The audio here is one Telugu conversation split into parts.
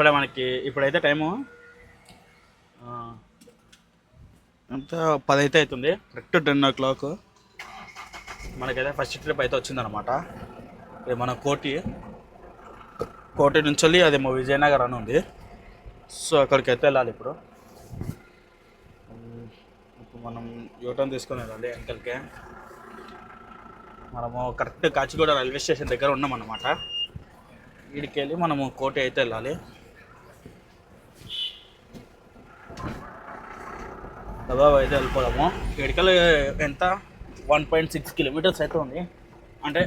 ఇప్పుడే మనకి ఇప్పుడైతే టైము ఎంత? పది అయితే అవుతుంది కరెక్ట్ టెన్ ఓ క్లాక్. మనకైతే ఫస్ట్ ట్రిప్ అయితే వచ్చిందనమాట ఇది మన కోటి. కోటి నుంచి వెళ్ళి అదేమో విజయనగర్ అని ఉంది. సో అక్కడికి అయితే వెళ్ళాలి ఇప్పుడు. ఇప్పుడు మనం యూటర్న్ తీసుకొని వెళ్ళాలి వెనకలికే మనము కరెక్ట్ కాచిగూడ రైల్వే స్టేషన్ దగ్గర ఉన్నామన్నమాట. వీడికి వెళ్ళి మనము కోటి అయితే వెళ్ళాలి. దాదాపు అయితే వెళ్ళిపోదాము. ఎడికల్ ఎంత? వన్ పాయింట్ సిక్స్ కిలోమీటర్స్ అయితే ఉంది అంటే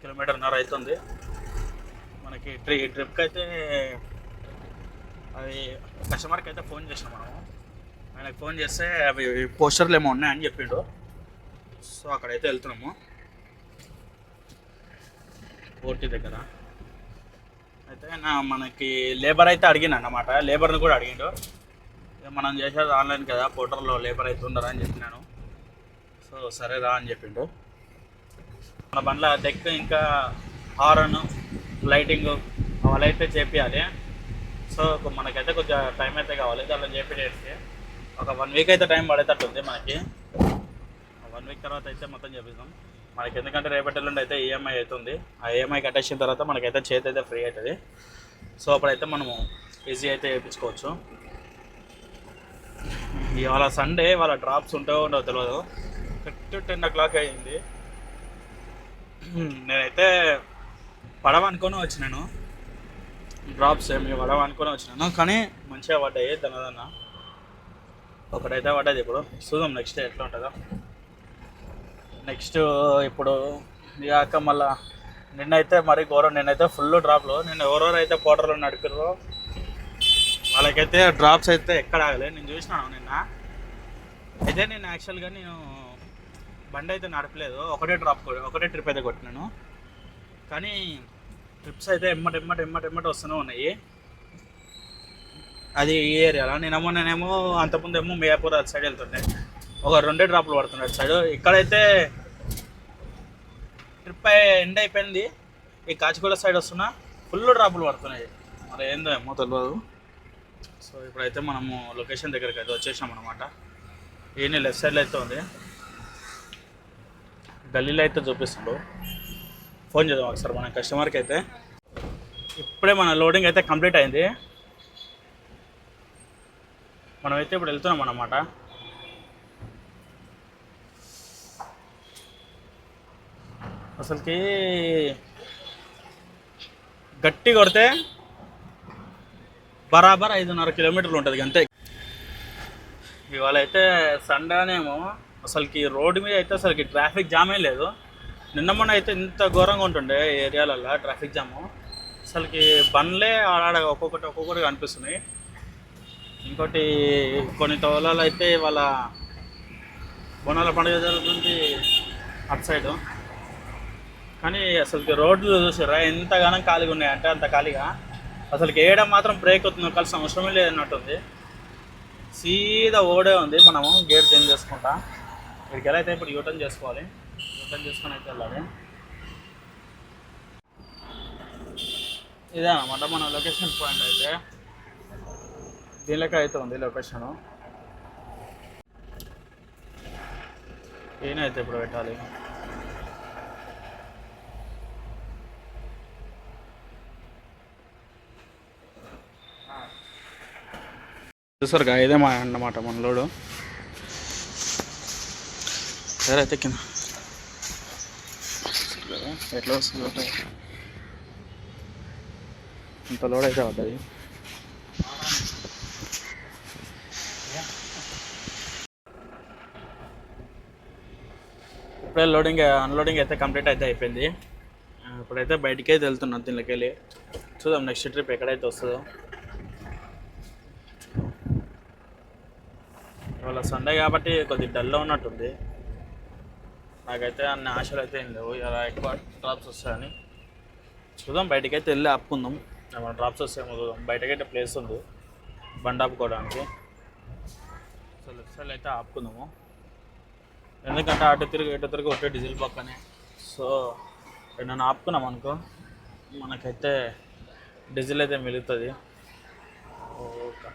కిలోమీటర్న్నర అవుతుంది మనకి ట్రి ట్రిప్కి అయితే అది కస్టమర్కి అయితే ఫోన్ చేసినాం మనము. ఆయనకు ఫోన్ చేస్తే అవి పోస్టర్లు ఏమో ఉన్నాయని చెప్పిండు. సో అక్కడైతే వెళ్తున్నాము. పోర్టీ దగ్గర. అయితే నా మనకి లేబర్ అయితే అడిగిన అన్నమాట. లేబర్ని కూడా అడిగిండు. మనం చేసేది ఆన్లైన్ కదా పోర్టల్లో లేబర్ అయితే ఉండరా అని చెప్పినాను. సో సరే రా అని చెప్పిండు. మన బండ్ల డెక్ ఇంకా హారన్ లైటింగ్ అవన్నీ అయితే చేపియాలి. సో మనకైతే కొంచెం టైం అయితే కావాలి. దాంట్లో చేపించేసి ఒక వన్ వీక్ అయితే టైం పడేటట్టు ఉంది మనకి వన్ వీక్ తర్వాత అయితే మొత్తం చేపిస్తాం. మనకి ఎందుకంటే రేపటి ఎల్లుండి అయితే ఈఎంఐ అవుతుంది. ఆ ఈఎంఐ కట్టేసిన తర్వాత మనకైతే చేతి అయితే ఫ్రీ అవుతుంది. సో అప్పుడైతే మనము ఈజీ అయితే చేయించుకోవచ్చు. ఇవాళ సండే వాళ్ళ డ్రాప్స్ ఉంటావో ఉండవో తెలియదు కరెక్ట్ టెన్ ఓ క్లాక్ అయింది. నేనైతే పడవ అనుకొని వచ్చినాను. డ్రాప్స్ ఏమి పడవ అనుకొని వచ్చినాను. కానీ మంచిగా పడ్డాయి దనదన్న ఒకటైతే పడ్డది ఇప్పుడు. చూద్దాం నెక్స్ట్ ఎట్లా ఉంటుందో. నెక్స్ట్ ఇప్పుడు ఇక మళ్ళా నిన్నైతే మరి ఘోరం. నిన్నైతే ఫుల్ డ్రాప్లో నిన్న ఎవరెవరు అయితే పోటర్లో నడిపారో వాళ్ళకైతే డ్రాప్స్ అయితే ఎక్కడ ఆగలేదు. నేను చూసినాను నిన్న. అయితే నేను యాక్చువల్గా నేను బండి అయితే నడపలేదు. ఒకటే డ్రాప్ ఒకటే ట్రిప్ అయితే కొట్టినాను. కానీ ట్రిప్స్ అయితే ఎమ్మటి ఎమ్మటి ఎమ్మటి ఎమ్మటి వస్తూనే ఉన్నాయి. అది ఈ ఏరియాలో. నేనేమో నేనేమో అంతకుముందు ఏమో మియాపూర్ అటు సైడ్ వెళ్తుండే. ఒక రెండే డ్రాప్లు పడుతున్నాయి అటు సైడ్ ఇక్కడైతే ట్రిప్ ఎండ్ అయిపోయింది. ఈ కాచిగూడ సైడ్ వస్తున్నా. ఫుల్ డ్రాపులు పడుతున్నాయి. మరి ఏందో ఏమో తెలియదు సో ఇప్పుడైతే మనము లొకేషన్ దగ్గరికి అయితే వచ్చేసాం అనమాట ఏని లెఫ్ట్ సైడ్లో అయితే ఉంది. గల్లీలో అయితే చూపిస్తుండు. ఫోన్ చేద్దాం ఒకసారి మన కస్టమర్కి అయితే. ఇప్పుడే మన లోడింగ్ అయితే కంప్లీట్ అయింది. మనమైతే ఇప్పుడు వెళ్తున్నాం అన్నమాట. అసలుకి గట్టి కొడితే బరాబర్ ఐదున్నర కిలోమీటర్లు ఉంటుంది అంతే ఇవాళ అయితే సండేనేమో అసలుకి రోడ్డు మీద అయితే అసలుకి ట్రాఫిక్ జామే లేదు. నిన్న మొన్న అయితే ఇంత ఘోరంగా ఉంటుండే ఏరియాలలో ట్రాఫిక్ జాము. అసలుకి బండ్లే ఆడ ఒక్కొక్కటి ఒక్కొక్కటి కనిపిస్తున్నాయి. ఇంకోటి కొన్ని తోలాలు అయితే ఇవాళ బోనాల పండుగ జరుగుతుంది అటు సైడు. కానీ అసలుకి రోడ్లు చూసారా ఎంతగానో ఖాళీగా ఉన్నాయి అంటే అంత ఖాళీగా. అసలు గేయడం మాత్రం బ్రేక్ అవుతుంది. కలిసి అవసరమే లేదన్నట్టుంది. సీదా ఓడే ఉంది. మనము గేట్ చేంజ్ చేసుకుంటా. ఇక్కడికి ఎలా అయితే ఇప్పుడు యూటర్న్ చేసుకోవాలి. యూటర్న్ చేసుకొని అయితే వెళ్ళాలి. ఇదే అనమాట మన లొకేషన్ పాయింట్ అయితే. దీనిలోకి అయితే ఉంది లొకేషను ఈయనైతే ఇప్పుడు పెట్టాలి. చూసారు గా ఇదే మా అన్నమాట మన లోడు. ఎవరైతే కింద. ఎట్లా వస్తుంది ఇంత లోడ్ అయితే పడ్డది ఇప్పుడే లోడింగ్ అన్లోడింగ్ అయితే కంప్లీట్ అయితే అయిపోయింది. ఇప్పుడైతే బయటికి అయితే వెళ్తున్నాం దీనిలోకి వెళ్ళి. చూద్దాం నెక్స్ట్ ట్రిప్ ఎక్కడైతే వస్తుందో. ఇవాళ సండే కాబట్టి కొద్దిగా డల్లో ఉన్నట్టుంది. నాకైతే అన్ని ఆశలు అయితే ఏం లేవు. ఇలా ఎక్కువ డ్రాప్స్ వస్తాయని. చూద్దాం బయటకైతే వెళ్ళి ఆపుకుందాం. ఏమైనా డ్రాప్స్ వస్తాయేమో చూద్దాం. బయటకైతే ప్లేస్ ఉంది. బండి ఆపుకోవడానికి. సో లెఫ్ట్ సైడ్ అయితే ఆపుకుందాము. ఎందుకంటే అటు తిరిగి ఇటు తిరిగి ఒకటే డీజిల్ పక్కనే. సో నన్ను ఆపుకున్నాం అనుకో మనకైతే డీజిల్ అయితే మిగులుతుంది. ఓకే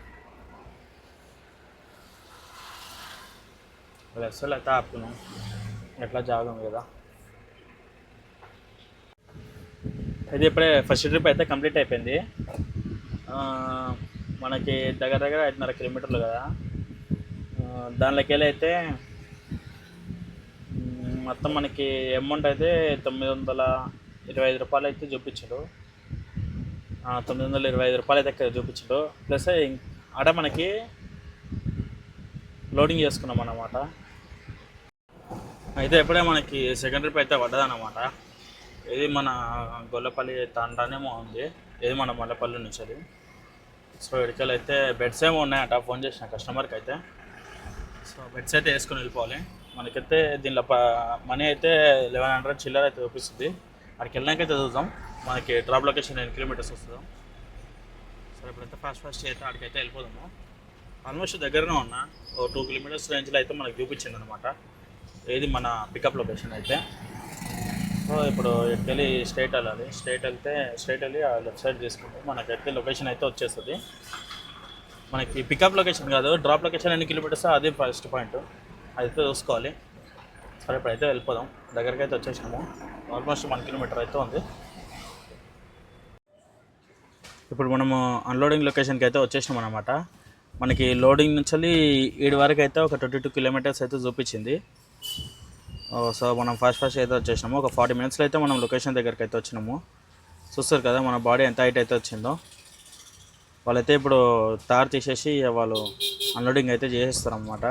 అసలు అయితే ఆపుకున్నాం ఎట్లా జాగం కదా. అయితే ఇప్పుడే ఫస్ట్ ట్రిప్ అయితే కంప్లీట్ అయిపోయింది. మనకి దగ్గర దగ్గర ఐదున్నర కిలోమీటర్లు కదా. దానిలోకి వెళ్ళి అయితే మొత్తం మనకి అమౌంట్ అయితే తొమ్మిది వందల ఇరవై ఐదు రూపాయలు అయితే చూపించాడు తొమ్మిది వందల ఇరవై ఐదు రూపాయలు అయితే ఇక్కడ చూపించాడు ప్లస్ ఆడ మనకి లోడింగ్ చేసుకున్నాం అన్నమాట. అయితే ఎప్పుడే మనకి సెకండ్ ట్రిప్ అయితే పడ్డదన్నమాట. ఇది మన గొల్లపల్లి తాండానేమో ఉంది. ఇది మన మల్లపల్లి నుంచి అది. సో ఇడికల్ అయితే బెడ్స్ ఏమో ఉన్నాయట ఫోన్ చేసిన కస్టమర్కి అయితే. సో బెడ్స్ అయితే వేసుకొని వెళ్ళిపోవాలి. మనకైతే దీనిలో మనీ అయితే లెవెన్ హండ్రెడ్ చిల్లర అయితే చూపిస్తుంది. అక్కడికి వెళ్ళాక అయితే చూద్దాం. మనకి డ్రాప్ లొకేషన్ ఎన్ని కిలోమీటర్స్ వస్తుందో. సో ఇప్పుడైతే ఫాస్ట్ ఫాస్ట్ అయితే అక్కడికైతే వెళ్ళిపోదాము. ఆల్మోస్ట్ దగ్గరనే ఉన్నా. ఓ టూ కిలోమీటర్స్ రేంజ్లో అయితే మనకు చూపించింది అనమాట ఏది మన పికప్ లొకేషన్ అయితే? సో ఇప్పుడు వెళ్ళి స్ట్రైట్ వెళ్ళాలి. స్ట్రైట్ వెళ్తే స్ట్రైట్ వెళ్ళి ఆ లెఫ్ట్ సైడ్ తీసుకుంటే మనకైతే లొకేషన్ అయితే వచ్చేస్తుంది. మనకి పికప్ లొకేషన్ కాదు డ్రాప్ లొకేషన్ ఎన్ని కిలోమీటర్స్ అది ఫస్ట్ పాయింట్ అయితే చూసుకోవాలి. సరే ఇప్పుడైతే వెళ్ళిపోదాం. దగ్గరికి అయితే వచ్చేసినాము. ఆల్మోస్ట్ వన్ కిలోమీటర్ అయితే ఉంది. ఇప్పుడు మనము అన్లోడింగ్ లొకేషన్కి అయితే వచ్చేసినాం అనమాట మనకి లోడింగ్ నుంచి ఈడి వరకు అయితే ఒక ట్వంటీ టూ కిలోమీటర్స్ అయితే చూపించింది. సో మనం ఫాస్ట్ ఫాస్ట్ అయితే వచ్చేసినాము. ఒక ఫార్టీ మినిట్స్లో అయితే మనం లొకేషన్ దగ్గరికి అయితే వచ్చినాము. చూస్తారు కదా మన బాడీ ఎంత హైట్ అయితే వచ్చిందో. వాళ్ళైతే ఇప్పుడు తార్ తీసేసి వాళ్ళు అన్లోడింగ్ అయితే చేసేస్తారు అనమాట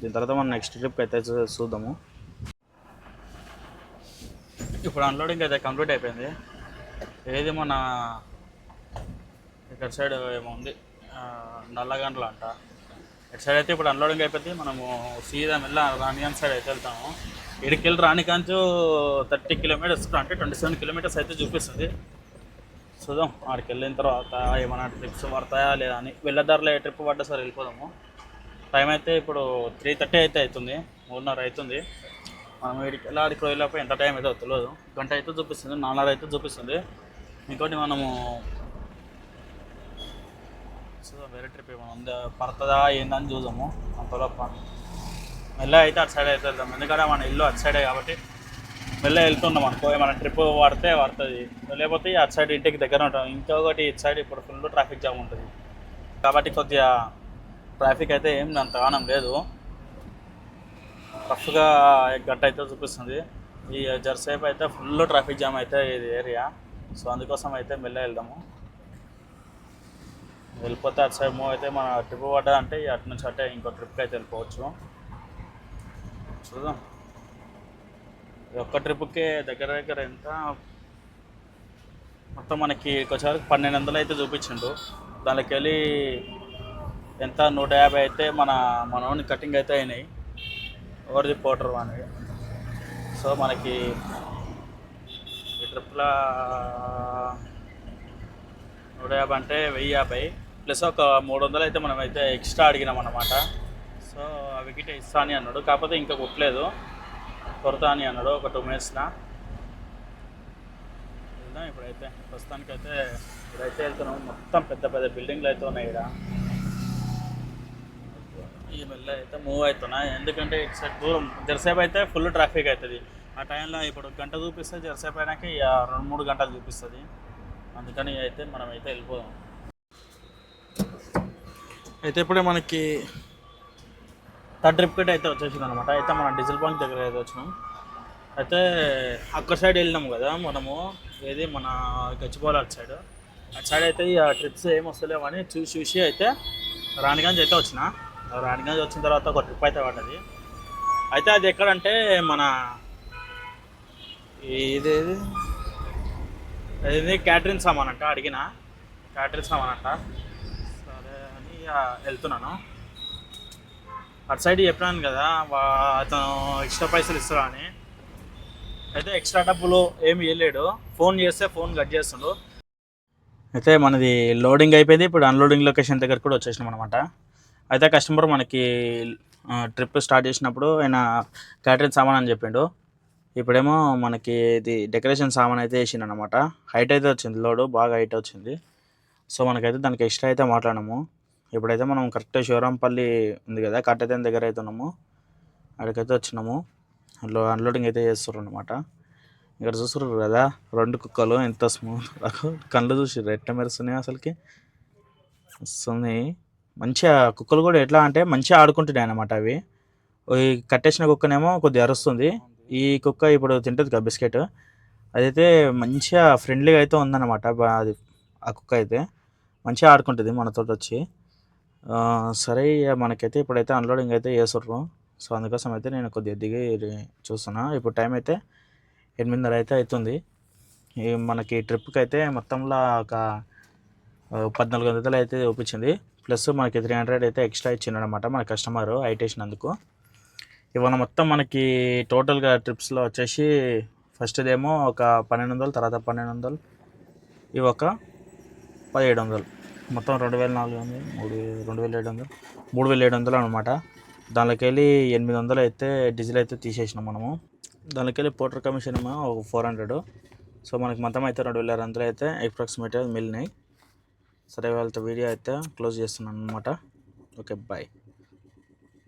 దీని తర్వాత మనం నెక్స్ట్ ట్రిప్ అయితే చూద్దాము. ఇప్పుడు అన్లోడింగ్ అయితే కంప్లీట్ అయిపోయింది. ఏది మన ఇక్కడ సైడ్ ఏమో ఉంది. నల్లగండ్ల అంట. ఇటు సైడ్ అయితే ఇప్పుడు అన్లోడింగ్ అయిపోయింది మనము సీదా మెల్ల రానియాన్ సైడ్ అయితే వెళ్తాము. ఇడికెళ్ళి రాణికాంచు థర్టీ కిలోమీటర్స్ అంటే ట్వంటీ సెవెన్ కిలోమీటర్స్ అయితే చూపిస్తుంది. చూద్దాం ఆడికి వెళ్ళిన తర్వాత ఏమైనా ట్రిప్స్ పడతాయా లేదా అని. వెళ్ళదారిలో ఏ ట్రిప్ పడ్డా సరే వెళ్ళిపోదాము. టైం అయితే ఇప్పుడు త్రీ థర్టీ అయితే అవుతుంది మూడున్నర అవుతుంది. మనం ఇడికి వెళ్ళి ఆడికి వెళ్ళినప్పుడు ఎంత టైం అయితే తెలియదు. గంట అయితే చూపిస్తుంది నాలుగున్నర అయితే చూపిస్తుంది. ఇంకోటి మనము చూద్దాం వేరే ట్రిప్ ఏమైనా ఉందా? పడుతుందా? ఏందని చూద్దాము. అంతలోపు మెల్ల అయితే అటు సైడ్ అయితే వెళ్దాం. ఎందుకంటే మన ఇల్లు అటు సైడే కాబట్టి మెల్ల వెళ్తున్నాం అనుకో. ఏమైనా ట్రిప్ పడితే పడుతుంది. లేకపోతే అటు సైడ్ ఇంటికి దగ్గర ఉంటాం. ఇంకొకటి ఇటు సైడ్ ఇప్పుడు ఫుల్ ట్రాఫిక్ జామ్ ఉంటుంది. కాబట్టి కొద్దిగా ట్రాఫిక్ అయితే ఏం అంతగానం లేదు. రఫ్గా గంట అయితే చూపిస్తుంది. ఈ జర్సేపు అయితే ఫుల్ ట్రాఫిక్ జామ్ అయితే ఇది ఏరియా సో అందుకోసం అయితే మెల్ల వెళ్దాము. వెళ్ళిపోతే అటు సైడ్ మూవ్ అయితే మన ట్రిప్ పడ్డా అంటే అటు నుంచి అంటే ఇంకో ట్రిప్కి అయితే వెళ్ళిపోవచ్చు. చూద్దాం. ఈ ఒక్క ట్రిప్కి దగ్గర దగ్గర ఎంత? మొత్తం మనకి ఒకసారి పన్నెండు వందలు అయితే చూపించిండు. దానికి వెళ్ళి ఎంత? నూట యాభై అయితే మన మన ఓన్ కటింగ్ అయితే అయినాయి. ఎవరిది పోటర్ అనేది సో మనకి ఈ ట్రిప్లో నూట యాభై అంటే వెయ్యి యాభై. ప్లస్ ఒక మూడు వందలు అయితే మనం అయితే ఎక్స్ట్రా అడిగినాం అనమాట సో ఆ వికెట్ ఇస్తా అని అన్నాడు. కాకపోతే ఇంకా కొట్టలేదు. కొరత అని అన్నాడు. ఒక టూ మినిట్స్న. వెళ్దాం ఇప్పుడైతే. ప్రస్తుతానికైతే ఇప్పుడైతే వెళ్తున్నాం. మొత్తం పెద్ద పెద్ద బిల్డింగ్లు అయితే ఉన్నాయి ఇక్కడ ఈ మెల్ల అయితే మూవ్ అవుతున్నాయి. ఎందుకంటే ఇటు సైడ్ దూరం జరసేపు అయితే ఫుల్ ట్రాఫిక్ అవుతుంది. ఆ టైంలో ఇప్పుడు గంట చూపిస్తే జరసేపు అయినాక రెండు మూడు గంటలు చూపిస్తుంది. అందుకని అయితే మనం అయితే వెళ్ళిపోదాం. అయితే ఇప్పుడే మనకి థర్డ్ ట్రిప్ కిట్ అయితే వచ్చేసింది అనమాట అయితే మన డీజిల్ బంక్ దగ్గర అయితే వచ్చినాం. అయితే అక్కడ సైడ్ వెళ్ళినాం కదా మనము. ఏది? మన గచ్చిబౌలి అటు సైడ్ అటు సైడ్ అయితే ఈ ట్రిప్స్ ఏం వస్తలేవు అని చూసి చూసి అయితే రాణిగంజ్ అయితే వచ్చిన. రాణిగంజ్ వచ్చిన తర్వాత ఒక ట్రిప్ అయితే పడ్డది. అయితే అది ఎక్కడంటే మన ఇదేది ఇది క్యాటరింగ్ సామాన్ అంట అడిగిన. క్యాటరింగ్ సామాన్ అంట. వెళ్తున్నాను. అటు సైడ్ చెప్పినాను కదా వా- అతను ఎక్స్ట్రా పైసలు ఇస్తారా అని. అయితే ఎక్స్ట్రా డబ్బులు ఏమి ఇవ్వలేడు ఫోన్ చేస్తే ఫోన్ కట్ చేస్తుండు. అయితే మనది లోడింగ్ అయిపోయింది. ఇప్పుడు అన్లోడింగ్ లొకేషన్ దగ్గర కూడా వచ్చేసినాం అనమాట అయితే కస్టమర్ మనకి ట్రిప్ స్టార్ట్ చేసినప్పుడు ఆయన క్యాటరింగ్ సామాన్ అని చెప్పిండు. ఇప్పుడేమో మనకి ఇది డెకరేషన్ సామాన్ అయితే వేసిండు అనమాట హైట్ అయితే వచ్చింది లోడు బాగా హైట్ వచ్చింది. సో మనకైతే దానికి ఎక్స్ట్రా అయితే మాట్లాడము ఇప్పుడైతే మనం కరెక్ట్ శివరాంపల్లి ఉంది కదా కట్టెతన్ దగ్గర అయితే ఉన్నాము. అక్కడికైతే వచ్చినాము. అందులో అన్లోడింగ్ అయితే చేస్తారు అనమాట ఇక్కడ చూస్తున్నారు కదా రెండు కుక్కలు ఎంత స్మూత్ కళ్ళు చూసి రెట్ట మెరుస్తున్నాయి అసలుకి? వస్తుంది మంచిగా కుక్కలు కూడా ఎట్లా అంటే మంచిగా ఆడుకుంటున్నాయి అనమాట అవి. ఈ కట్టేసిన కుక్కనేమో కొద్దిగా అరుస్తుంది. ఈ కుక్క ఇప్పుడు తింటుంది కదా బిస్కెట్. అదైతే మంచిగా ఫ్రెండ్లీగా అయితే ఉందన్నమాట అది ఆ కుక్క అయితే. మంచిగా ఆడుకుంటుంది మనతో వచ్చి. సరే ఇక మనకైతే ఇప్పుడైతే అన్లోడింగ్ అయితే చేస్తుర్రు. సో అందుకోసం అయితే నేను కొద్దిగా దిగి చూస్తున్నా. ఇప్పుడు టైం అయితే ఎనిమిదిన్నర అయితే అవుతుంది ఈ మనకి ట్రిప్కి అయితే మొత్తంలో ఒక పద్నాలుగు వందలు అయితే చూపించింది ప్లస్ మనకి త్రీ హండ్రెడ్ అయితే ఎక్స్ట్రా ఇచ్చిండు అనమాట మన కస్టమర్ హైట్ వేసినందుకు ఇవాళ మొత్తం మనకి టోటల్గా ట్రిప్స్లో వచ్చేసి ఫస్ట్దేమో ఒక పన్నెండు వందలు తర్వాత పన్నెండు వందలు ఇవి ఒక పదిహేడు వందలు. మొత్తం రెండు వేల నాలుగు వందలు మూడు రెండు వేల ఏడు వందలు మూడు వేల ఏడు వందలు అనమాట దానిలోకి వెళ్ళి ఎనిమిది వందలు అయితే డీజిల్ అయితే తీసేసినాం మనము. దానికి వెళ్ళి పోటర్ కమిషన్ ఏమో ఒక ఫోర్ హండ్రెడ్. సో మనకి మొత్తం అయితే రెండు వేల ఆరు వందలు అయితే అప్రాక్సిమేట్గా మిగిలినాయి. సరే వాళ్ళతో వీడియో అయితే క్లోజ్ చేస్తున్నాను అనమాట ఓకే బాయ్.